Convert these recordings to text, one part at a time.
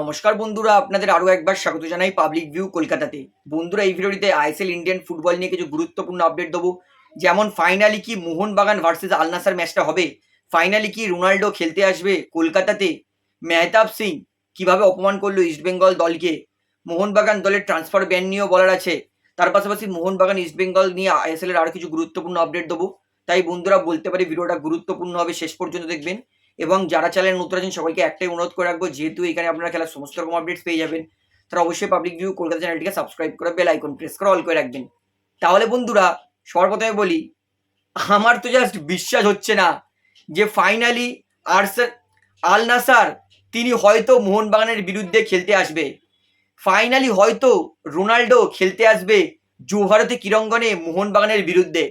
নমস্কার বন্ধুরা, আপনাদের আরও একবার স্বাগত জানাই পাবলিক ভিউ কলকাতাতে। বন্ধুরা, এই ভিডিওটিতে আইএসএল ইন্ডিয়ান ফুটবল নিয়ে কিছু গুরুত্বপূর্ণ আপডেট দেবো। যেমন ফাইনালি কি মোহনবাগান ভার্সেস আলনাসার ম্যাচটা হবে? ফাইনালি কি রোনাল্ডো খেলতে আসবে কলকাতাতে? মেহতাব সিং কীভাবে অপমান করল ইস্টবেঙ্গল দলকে? মোহনবাগান দলের ট্রান্সফার ব্যান নিয়েও বলার আছে। তার পাশাপাশি মোহনবাগান ইস্টবেঙ্গল নিয়ে আইএসএল এর আরও কিছু গুরুত্বপূর্ণ আপডেট দেবো। তাই বন্ধুরা, বলতে পারি ভিডিওটা গুরুত্বপূর্ণ হবে, শেষ পর্যন্ত দেখবেন। এবং যারা চ্যানেল নতুন আছেন, সবাইকে একটাই অনুরোধ করে রাখব, যেহেতু এখানে আপনারা খেলার সমস্ত রকম আপডেটস পেয়ে যাবেন তারা অবশ্যই পাবলিক ভিউ কলকাতা চ্যানেলটিকে সাবস্ক্রাইব করে বেল আইকন প্রেস করে অল করে রাখবেন। তাহলে বন্ধুরা, সবার সর্বপ্রথমে বলি, আমার তো জাস্ট বিশ্বাস হচ্ছে না যে ফাইনালি আরসার আল নাসার তিনি হয়তো মোহনবাগানের বিরুদ্ধে খেলতে আসবে। ফাইনালি হয়তো রোনাল্ডো খেলতে আসবে জোহারতে কিরঙ্গনে মোহনবাগানের বিরুদ্ধে।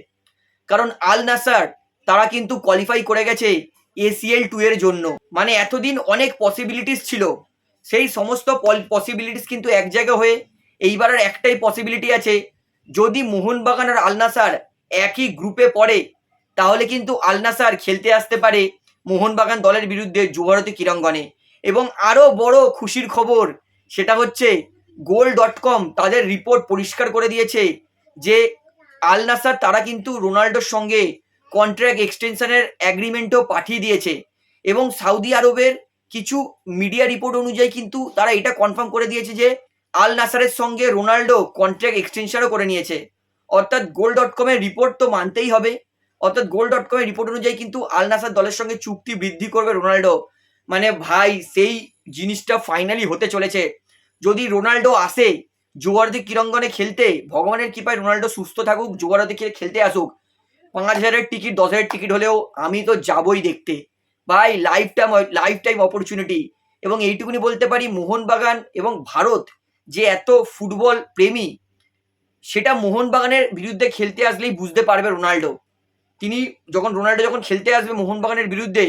কারণ আল নাসার, তারা কিন্তু কোয়ালিফাই করে গেছে এসিএল টু এর জন্য। মানে এতদিন অনেক পসিবিলিটিস ছিল। সেই সমস্ত পসিবিলিটিস কিন্তু এক জায়গা হয়ে এইবারের একটাই পসিবিলিটি আছে। যদি মোহনবাগান আর আলনাসার একই গ্রুপে পড়ে, তাহলে কিন্তু আলনাসার খেলতে আসতে পারে মোহনবাগান দলের বিরুদ্ধে জোহরতি কিরঙ্গনে এবং আরও বড় খুশির খবর সেটা হচ্ছে গোল ডট কম তাদের রিপোর্ট পরিষ্কার করে দিয়েছে যে আলনাসার তারা কিন্তু রোনাল্ডোর সঙ্গে কন্ট্রাক্ট এক্সটেনশনের অ্যাগ্রিমেন্টও পাঠিয়ে দিয়েছে। এবং সৌদি আরবের কিছু মিডিয়া রিপোর্ট অনুযায়ী কিন্তু তারা এটা কনফার্ম করে দিয়েছে যে আল নাসারের সঙ্গে রোনাল্ডো কন্ট্রাক্ট এক্সটেনশনও করে নিয়েছে। অর্থাৎ গোল ডট কমের রিপোর্ট তো মানতেই হবে। অর্থাৎ গোল ডট কমের রিপোর্ট অনুযায়ী কিন্তু আল নাসার দলের সঙ্গে চুক্তি বৃদ্ধি করবে রোনাল্ডো মানে ভাই, সেই জিনিসটা ফাইনালি হতে চলেছে। যদি রোনাল্ডো আসে, জোয়ারদি কিরঙ্গনে খেলতে, ভগবানের কৃপায় রোনাল্ডো সুস্থ থাকুক, জোয়ারদি খেলতে আসুক পাঁচ হাজারের টিকিট, দশ হাজারের টিকিট হলেও আমি তো যাবই দেখতে। ভাই life time life time opportunity এবং এইটুকুনি বলতে পারি, মোহনবাগান এবং ভারত যে এত ফুটবল প্রেমী, সেটা মোহনবাগানের বিরুদ্ধে খেলতে আসলেই বুঝতে পারবে রোনাল্ডো। তিনি যখন, রোনাল্ডো যখন খেলতে আসবে মোহনবাগানের বিরুদ্ধে,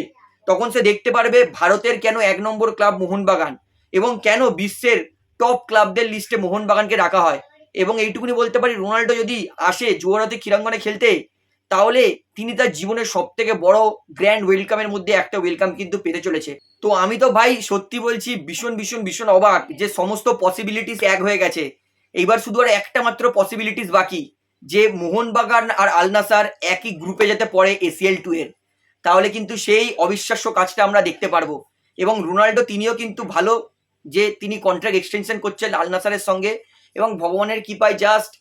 তখন সে দেখতে পারবে ভারতের কেন এক নম্বর ক্লাব মোহনবাগান এবং কেন বিশ্বের টপ ক্লাবদের লিস্টে মোহনবাগানকে রাখা হয়। এবং এইটুকুনি বলতে পারি, রোনাল্ডো যদি আসে, জুয়ারাতে, ক্রীড়াঙ্গনে খেলতে তাহলে তিনি তার জীবনের সব থেকে বড় গ্র্যান্ড ওয়েলকামের মধ্যে একটা ওয়েলকাম কিন্তু পেতে চলেছে। তো আমি তো ভাই সত্যি বলছি ভীষণ ভীষণ ভীষণ অবাক যে সমস্ত পসিবিলিটিস এক হয়ে গেছে। এইবার শুধু আর একটা মাত্র পসিবিলিটিস বাকি, যে মোহনবাগান আর আলনাসার একই গ্রুপে যেতে পড়ে এসিএল টু এর। তাহলে কিন্তু সেই অবিশ্বাস্য কাজটা আমরা দেখতে পারব। এবং রোনাল্ডো তিনিও কিন্তু ভালো যে তিনি কন্ট্রাক্ট এক্সটেনশন করছেন আল নাসারের সঙ্গে। এবং ভগবানের কৃপায় জাস্ট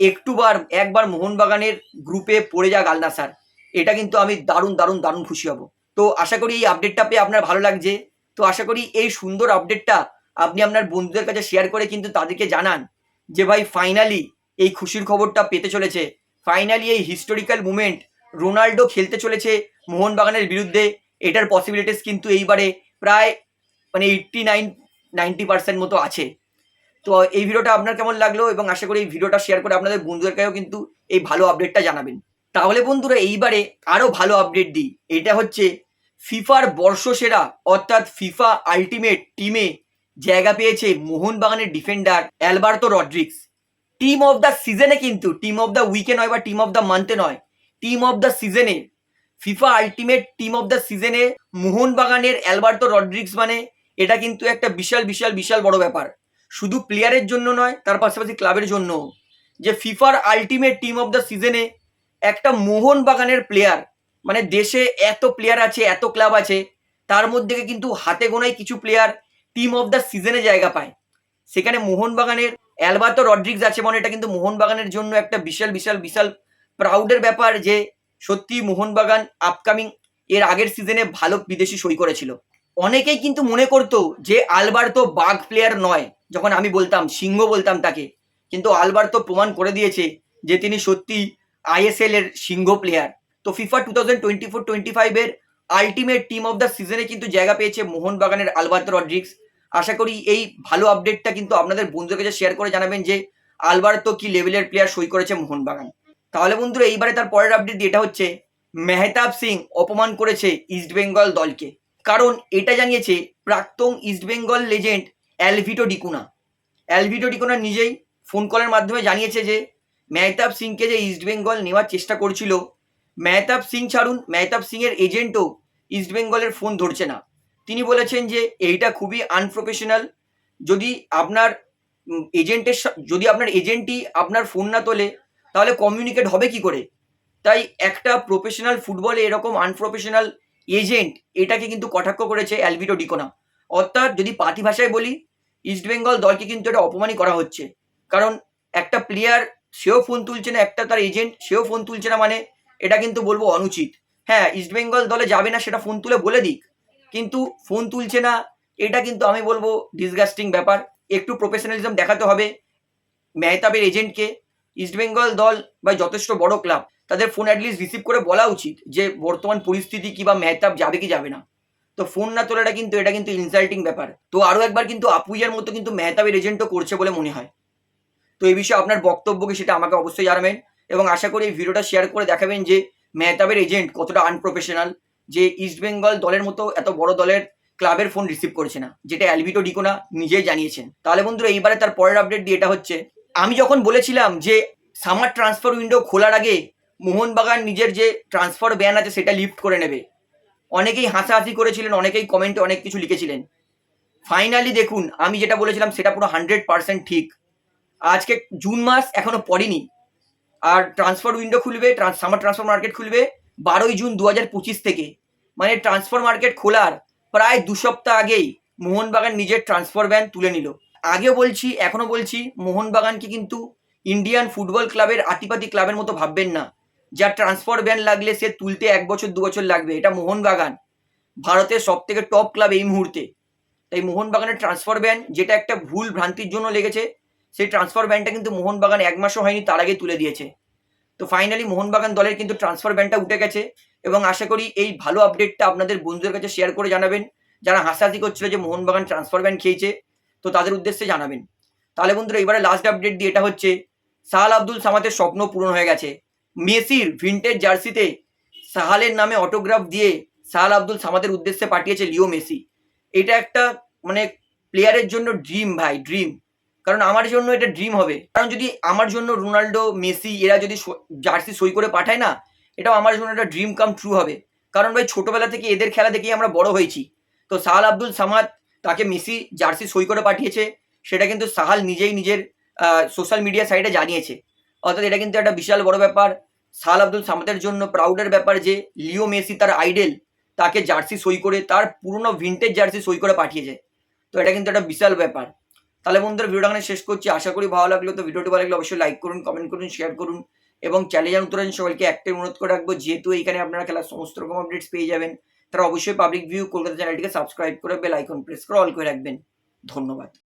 একটুবার, একবার মোহনবাগানের গ্রুপে পড়ে যাক আল নাসার এটা কিন্তু আমি দারুণ দারুণ দারুণ খুশি হব। তো আশা করি এই আপডেটটা পেয়ে আপনার ভালো লাগছে। তো আশা করি এই সুন্দর আপডেটটা আপনি আপনার বন্ধুদের কাছে শেয়ার করে কিন্তু তাদেরকে জানান যে, ভাই ফাইনালি এই খুশির খবরটা পেতে চলেছে। ফাইনালি এই হিস্টোরিক্যাল মুমেন্ট রোনাল্ডো খেলতে চলেছে মোহনবাগানের বিরুদ্ধে। এটার পসিবিলিটিস কিন্তু এইবারে প্রায় মানে এইট্টি নাইন নাইনটি পার্সেন্ট মতো আছে। তো এই ভিডিওটা আপনার কেমন লাগল এবং আশা করি এই ভিডিওটা শেয়ার করে আপনাদের বন্ধুদেরকেও কিন্তু এই ভালো আপডেটটা জানাবেন। তাহলে বন্ধুরা, এইবারে আরও ভালো আপডেট দিই। এটা হচ্ছে ফিফার বর্ষসেরা, অর্থাৎ ফিফা আলটিমেট টিমে জায়গা পেয়েছে মোহনবাগানের defender Alberto Rodriguez team of the সিজনে কিন্তু টিম অফ দ্য উইকে নয় বা টিম অফ দ্য মান্থে নয়। টিম অফ দ্য সিজনে FIFA ultimate team of the সিজনে মোহনবাগানের অ্যালবার্তো রড্রিক্স মানে এটা কিন্তু একটা বিশাল বিশাল বিশাল বড় ব্যাপার। শুধু প্লেয়ারের জন্য নয়, তার পাশাপাশি ক্লাবের জন্য যে ফিফার আলটিমেট টিম অফ দ্য সিজনে একটা মোহনবাগানের প্লেয়ার মানে দেশে এত প্লেয়ার আছে, এত ক্লাব আছে, তার মধ্যে কিন্তু হাতে গোনায় কিছু প্লেয়ার টিম অফ দ্য সিজনে জায়গা পায়। সেখানে মোহনবাগানের অ্যালবার্তো রড্রিক্স আছে মানে এটা কিন্তু মোহনবাগানের জন্য একটা বিশাল বিশাল বিশাল প্রাউডের ব্যাপার যে সত্যি মোহনবাগান আপকামিং এর আগের সিজনে ভালো বিদেশি সই করেছিল। অনেকেই কিন্তু মনে করতো যে আলবার্তো বাঘ প্লেয়ার নয়। যখন আমি বলতাম, সিংহ বলতাম তাকে, কিন্তু আলবার তো প্রমাণ করে দিয়েছে যে তিনি সত্যি আইএসএল এর সিংহ প্লেয়ার তো FIFA two thousand twenty four twenty ফাইভের আলটিমেট টিম অফ দ্য সিজনে কিন্তু জায়গা পেয়েছে মোহনবাগানের আলবার্তো রড্রিক্স আশা করি এই ভালো আপডেটটা কিন্তু আপনাদের বন্ধুদের কাছে শেয়ার করে জানাবেন যে আলবার্তো কি লেভেলের প্লেয়ার সই করেছে মোহনবাগান। তাহলে বন্ধুরা, এইবারে তার পরের আপডেট এটা হচ্ছে, মেহতাব সিং অপমান করেছে ইস্টবেঙ্গল দলকে। কারণ এটা জানিয়েছে, প্রাক্তন ইস্টবেঙ্গল লেজেন্ড অ্যালভিটো ডিকুনা অ্যালভিটো ডিকুনা নিজেই ফোন কলের মাধ্যমে জানিয়েছে যে, মেহতাব সিংকে যে ইস্টবেঙ্গল নেওয়ার চেষ্টা করছিল, মেহতাব সিং ছাড়ুন, মেহতাব সিংয়ের এজেন্টও ইস্টবেঙ্গলের ফোন ধরছে না। তিনি বলেছেন যে, এইটা খুবই আনপ্রফেশনাল যদি আপনার এজেন্টের যদি আপনার এজেন্টই আপনার ফোন না তোলে, তাহলে কমিউনিকেট হবে কি করে? তাই একটা প্রফেশনাল ফুটবলে এরকম আনপ্রফেশনাল এজেন্ট এটাকে কিন্তু কটাক্ষ করেছে অ্যালভিটো ডিকোনা অর্থাৎ যদি পাতি ভাষায় বলি ইস্টবেঙ্গল দলকে কিন্তু এটা অপমানই করা হচ্ছে। কারণ একটা প্লেয়ার সেও ফোন তুলছে না, একটা তার এজেন্ট সেও ফোন তুলছে না মানে এটা কিন্তু বলব অনুচিত। হ্যাঁ ইস্টবেঙ্গল দলে যাবে না সেটা ফোন তুলে বলে দিক, কিন্তু ফোন তুলছে না, এটা কিন্তু আমি বলব ডিসগাস্টিং ব্যাপার। একটু প্রফেশনালিজম দেখাতে হবে মেহতাবের এজেন্টকে ইস্টবেঙ্গল দল বা যথেষ্ট বড় ক্লাব তাদের ফোন অ্যাটলিস্ট রিসিভ করে বলা উচিত যে বর্তমান পরিস্থিতি কি বা মেহতাব যাবে কি যাবে না। তো ফোন না তোলাটা কিন্তু, এটা কিন্তু ইনসাল্টিং ব্যাপার। তো আরও একবার কিন্তু আপুইয়ার মতো কিন্তু মেহতাবের এজেন্টও করছে বলে মনে হয়। তো এই বিষয়ে আপনার বক্তব্য কি সেটা আমাকে অবশ্যই জানাবেন এবং আশা করি এই ভিডিওটা শেয়ার করে দেখাবেন যে মেহতাবের এজেন্ট কতটা আনপ্রফেশনাল যে ইস্টবেঙ্গল দলের মতো এত বড় দলের ক্লাবের ফোন রিসিভ করেছে না, যেটা অ্যালভিটো ডিকোনা নিজেই জানিয়েছেন। তাহলে বন্ধুরা, এইবারে তার পরের আপডেট দিয়ে এটা হচ্ছে, আমি যখন বলেছিলাম যে সামার ট্রান্সফার উইন্ডো খোলার আগে মোহনবাগান নিজের যে ট্রান্সফার ব্যান আছে সেটা লিফট করে নেবে অনেকেই হাসাহাসি করেছিলেন, অনেকেই কমেন্টে অনেক কিছু লিখেছিলেন। ফাইনালি দেখুন, আমি যেটা বলেছিলাম সেটা পুরো হান্ড্রেড পার্সেন্ট ঠিক। আজকে জুন মাস এখনও পড়েনি। আর ট্রান্সফার উইন্ডো খুলবে সামার ট্রান্সফার মার্কেট খুলবে বারোই জুন দু হাজার পঁচিশ থেকে। মানে ট্রান্সফার মার্কেট খোলার প্রায় দু সপ্তাহ আগেই মোহনবাগান নিজের ট্রান্সফার ব্যান তুলে নিল। আগেও বলছি, এখনও বলছি, মোহনবাগানকে কিন্তু ইন্ডিয়ান ফুটবল ক্লাবের আতিপাতি ক্লাবের মতো ভাববেন না। যার ট্রান্সফার ব্যান লাগলে সে তুলতে এক বছর, দু বছর লাগবে। এটা মোহনবাগান। ভারতের সব থেকে টপ ক্লাব এই মুহূর্তে। তাই মোহনবাগানের ট্রান্সফার ব্যান যেটা একটা ভুল ভ্রান্তির জন্য লেগেছে, সেই ট্রান্সফার ব্যানটা কিন্তু মোহনবাগান এক মাসও হয়নি, তার আগে তুলে দিয়েছে। তো ফাইনালি মোহনবাগান দলের কিন্তু ট্রান্সফার ব্যানটা উঠে গেছে এবং আশা করি এই ভালো আপডেটটা আপনাদের বন্ধুদের কাছে শেয়ার করে জানাবেন। যারা হাসাহাসি করছিল যে মোহনবাগান ট্রান্সফার ব্যান খেয়েছে, তো তাদের উদ্দেশ্যে জানাবেন। তাহলে বন্ধুরা এবারে লাস্ট আপডেট দিয়ে এটা হচ্ছে সাহাল আব্দুল সামাতের স্বপ্ন পূরণ হয়ে গেছে। মেসির ভিন্টেজ জার্সিতে সাহালের নামে অটোগ্রাফ দিয়ে সাহাল আব্দুল সামাদের উদ্দেশ্যে পাঠিয়েছে লিও মেসি। এটা একটা মানে প্লেয়ারের জন্য ড্রিম ভাই ড্রিম কারণ আমার জন্য এটা ড্রিম হবে। কারণ যদি আমার জন্য রোনাল্ডো, মেসি এরা যদি জার্সি সই করে পাঠায় না, এটাও আমার জন্য একটা ড্রিম কাম ট্রু হবে। কারণ ভাই, ছোটোবেলা থেকে এদের খেলা দেখেই আমরা বড় হয়েছি। তো সাহাল আব্দুল সামাদ তাকে মেসি জার্সি সই করে পাঠিয়েছে, সেটা কিন্তু সাহাল নিজেই নিজের সোশ্যাল মিডিয়া সাইটে জানিয়েছে। অর্থাৎ এটা কিন্তু একটা বিশাল বড় ব্যাপার। সাল আব্দুল সামাদের জন্য প্রাউডের ব্যাপার যে, লিও মেসি তার আইডেল তাকে জার্সি সই করে, তার পুরনো ভিন্টেজ জার্সি সই করে পাঠিয়েছে। তো এটা কিন্তু একটা বিশাল ব্যাপার। তাহলে বন্ধুরা, ভিডিওটা এখানে শেষ করছি। আশা করি ভালো লাগল। তো ভিডিওটি ভালো লাগলে অবশ্যই লাইক করুন কমেন্ট করুন শেয়ার করুন এবং চ্যালেঞ্জ উত্তরেন সবাইকে একটাই অনুরোধ করে রাখব, যেহেতু এইখানে আপনারা খেলার সমস্ত রকম আপডেটস পেয়ে যাবেন, তারা অবশ্যই পাবলিক ভিউ কলকাতা চ্যানেলটিকে সাবস্ক্রাইব করে বেল আইকন প্রেস করে অল করে রাখবেন। ধন্যবাদ।